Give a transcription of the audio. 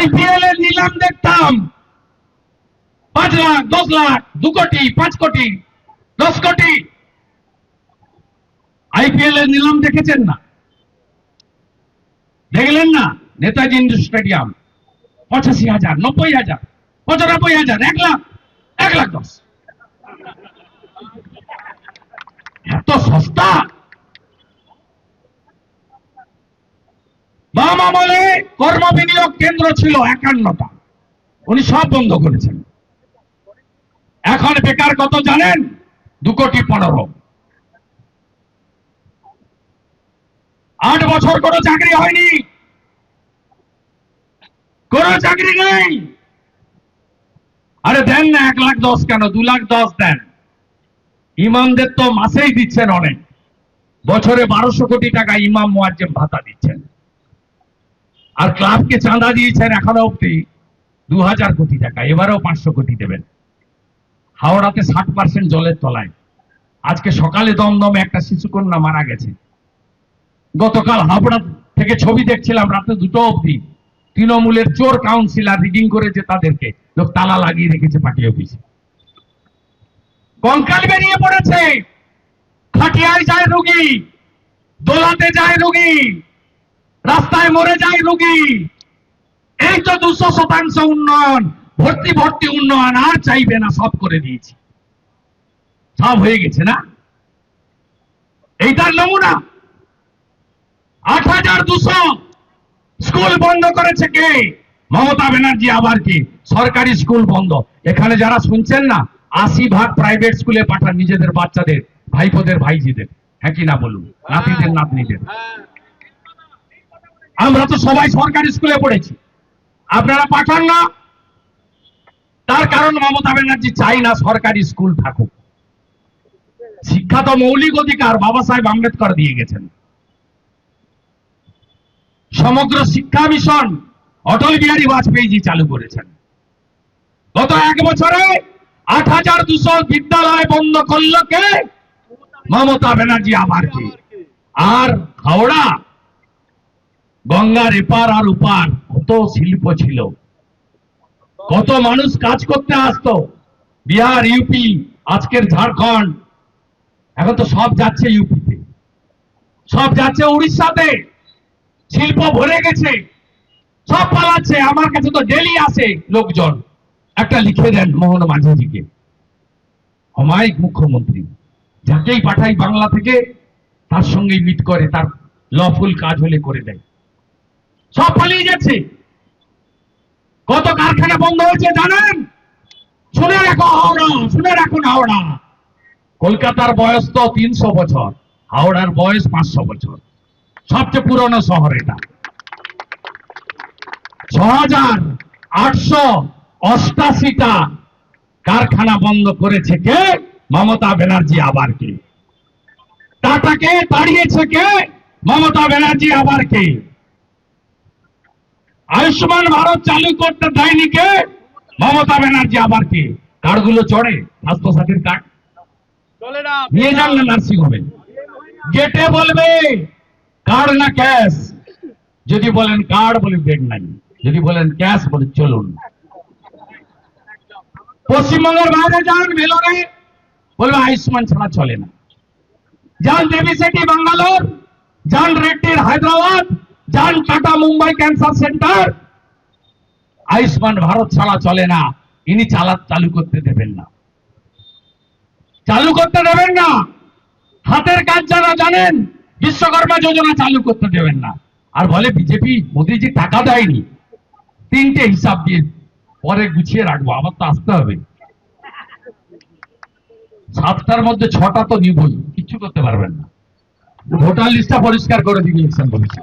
IPL এর নিলাম দেখতাম। পাঁচ লাখ, দশ লাখ, দু কোটি, পাঁচ কোটি, দশ কোটি। আইপিএল এর নিলাম দেখেছেন না? দেখলেন না? নেতাজি স্টেডিয়াম, পঁচাশি হাজার, নব্বই হাজার, পঁচানব্বই হাজার, এক লাখ এক লাখ দশ। এত সস্তা? বাম আমলে কর্ম বিনিয়োগ কেন্দ্র ছিল একান্নটা। উনি সব বন্ধ করেছেন। এখন বেকার কত জানেন? দু কোটি পনেরো। আট বছর কোনো চাকরি হয়নি। চাকরি নেই। আরে দেন না এক লাখ দশ কেন? দু লাখ দশ দেন। ইমামদের তো মাসেই দিচ্ছেন অনেক। বছরে বারোশো কোটি টাকা ইমাম ভাতা দিচ্ছেন। আর ক্লাবকে চাঁদা দিয়েছেন এখনও অব্দি দু হাজার কোটি টাকা, এবারেও পাঁচশো কোটি দেবেন। হাওড়াতে ষাট পার্সেন্ট জলের তলায়। আজকে সকালে দমদমে একটা শিশুকন্যা মারা গেছে। গতকাল হাওড়া থেকে ছবি দেখছিলাম রাতে দুটো অবধি। তৃণমূলের চোর কাউন্সিলর রিডিং করেছে তাদেরকে। লোক তালা লাগিয়ে রেখেছে পার্টি অফিসে। কঙ্কাল বেরিয়ে পড়েছে। খাটিয়ায় যায় রুগী, দোলাতে যায় রুগী। রাস্তায় মরে যায় রুগী। এই তো দুশো শতাংশ উন্নয়ন ভর্তি ভর্তি উন্নয়ন আর চাইবে না সব করে দিয়েছি। সব হয়ে গেছে না? এইটার নমুনা। আট হাজার দুশো স্কুল বন্ধ করেছে কে? মমতা ব্যানার্জি আবার কি? সরকারি স্কুল বন্ধ। এখানে যারা শুনছেন না আশি ভাগ প্রাইভেট স্কুলে পাঠান নিজেদের বাচ্চাদের ভাইপোদের ভাইজিদের। হ্যাঁ কি না বলুন? নাতিদের নাতনিদের। আমরা তো সবাই সরকারি স্কুলে পড়েছি। আপনারা পাঠান না। তার কারণ মমতা ব্যানার্জি চাই না সরকারি স্কুল থাকুক। শিক্ষা তো মৌলিক অধিকার, বাবা সাহেব আম্বেদকর দিয়ে গেছেন। সমগ্র শিক্ষা মিশন অটল বিহারী বাজপেয়ীজি চালু করেছেন। গত এক বছরে আট হাজার দুশো বিদ্যালয় বন্ধ করল কে? মমতা ব্যানার্জি আবার কি? আর হাওড়া গঙ্গার এপার আর উপার, কত শিল্প ছিল। কত মানুষ কাজ করতে আসতো। বিহার, ইউপি, আজকের ঝাড়খণ্ড। এখন তো সব যাচ্ছে ইউপিতে। সব যাচ্ছে উড়িষ্যাতে। শিল্প ভরে গেছে। সব পালাচ্ছে। আমার কাছে তো ডেলি আসে লোকজন। একটা লিখে দেন মোহন মাঝিজিকে। অমায়িক মুখ্যমন্ত্রী। যাকেই পাঠাই বাংলা থেকে, তার সঙ্গে মিট করে, তার লফুল কাজ হলে করে দেয়। সব পালিয়ে যাচ্ছে। কত কারখানা বন্ধ হয়েছে জানেন? শুনে রাখো হাওড়া, শুনে রাখুন হাওড়া। কলকাতার বয়স তো তিনশো বছর, হাওড়ার বয়স পাঁচশো বছর। সবচেয়ে পুরনো শহর এটা। ছ হাজার আটশো অষ্টাশিটা কারখানা বন্ধ করেছে কে? মমতা ব্যানার্জি আবার কে? টাটাকে তাড়িয়েছে কে? মমতা ব্যানার্জি আবার কে? আয়ুষ্মান ভারত চালু করতে দেয়নি কে? মমতা ব্যানার্জি আবার কে? কার্ডগুলো চড়ে, স্বাস্থ্যসাথীর কার্ড। নিয়ে যান না নার্সিং হোমে। গেটে বলবে, কার্ড না ক্যাশ? যদি বলেন কার্ড বলে বেড নাই। যদি বলেন ক্যাশ বলে চলুন। পশ্চিমবঙ্গের বাইরে যান ভেলোরে, বলবে আয়ুষ্মান ছাড়া চলে না। যান দেবী সেটি বাঙ্গালোর, যান রেড্ডির হায়দ্রাবাদ যান টাটা মুম্বাই ক্যান্সার সেন্টার। আয়ুষ্মান ভারত ছাড়া চলে না। ইনি চালা চালু করতে দেবেন না। চালু করতে দেবেন না। হাতের কাজ যারা জানেন, বিশ্বকর্মা যোজনা চালু করতে দেবেন না। আর বলে বিজেপি, মোদিজি টাকা দেয়নি। তিনটে হিসাব দিয়ে পরে গুছিয়ে রাখব। আবার তো আসতে হবে। সাতটার মধ্যে ছটা তো নিবই। কিছু করতে পারবেন না। ভোটার লিস্টটা পরিষ্কার করে দিবি, ইলেকশন কমিশন।